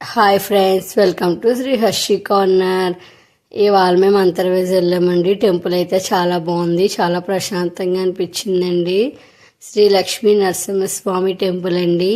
Hi friends welcome to Sri Harshi corner. ఇవాళ మేము అంతర్వేజ్ వెళ్ళామండి. టెంపుల్ అయితే చాలా బాగుంది చాలా ప్రశాంతంగా అనిపించిందండి. శ్రీ లక్ష్మీ నరసింహస్వామి టెంపుల్ అండి.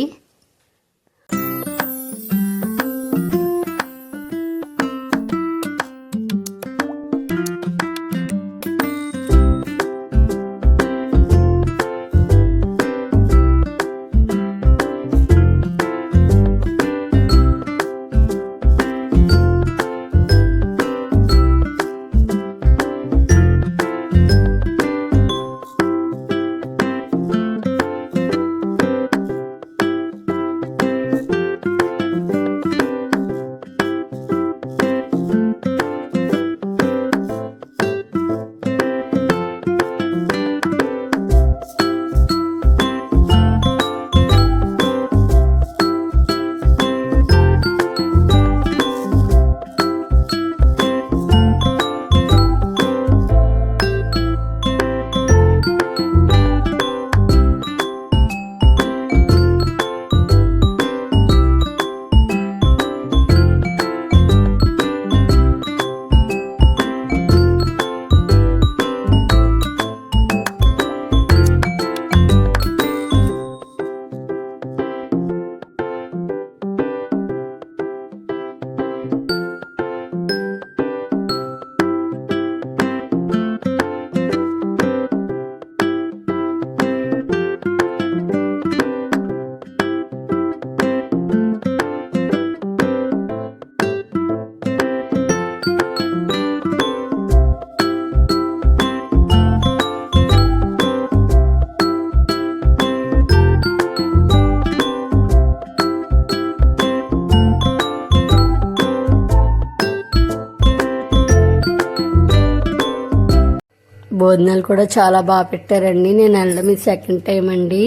భోజనాలు కూడా చాలా బాగా పెట్టారండి. నేను వెళ్ళడం ఇది సెకండ్ టైం అండి.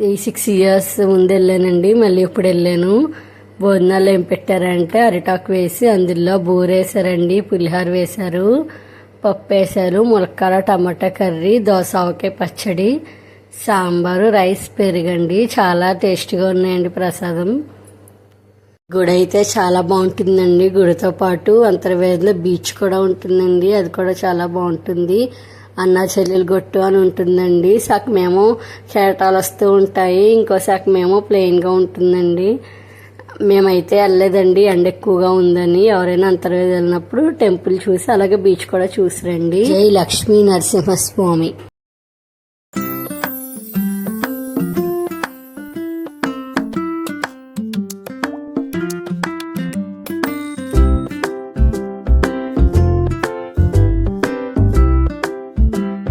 ఈ సిక్స్ ఇయర్స్ ముందు వెళ్ళానండి. మళ్ళీ ఇప్పుడు వెళ్ళాను. భోజనాలు ఏం పెట్టారంటే అరిటాకు వేసి అందులో బూరేసారండి పులిహోర వేశారు పప్పు వేశారు ములక్కాడ టమాటా కర్రీ దోస ఆవకాయ పచ్చడి సాంబారు రైస్ పెరుగండి. చాలా టేస్టీగా ఉన్నాయండి ప్రసాదం. గుడి అయితే చాలా బాగుంటుందండి. గుడితో పాటు అంతర్వేదిలో బీచ్ కూడా ఉంటుందండి. అది కూడా చాలా బాగుంటుంది. అన్న చెల్లెలు గొట్టు అని ఉంటుందండి. సగమేమో కేటాలు వస్తూ ఉంటాయి. ఇంకో సగమేమో ప్లెయిన్గా ఉంటుందండి. మేమైతే వెళ్ళలేదండి. ఎండ ఎక్కువగా ఉందని ఎవరైనా అంతర్వేది వెళ్ళినప్పుడు టెంపుల్ చూసి అలాగే బీచ్ కూడా చూసిరండి జై లక్ష్మీ నరసింహస్వామి.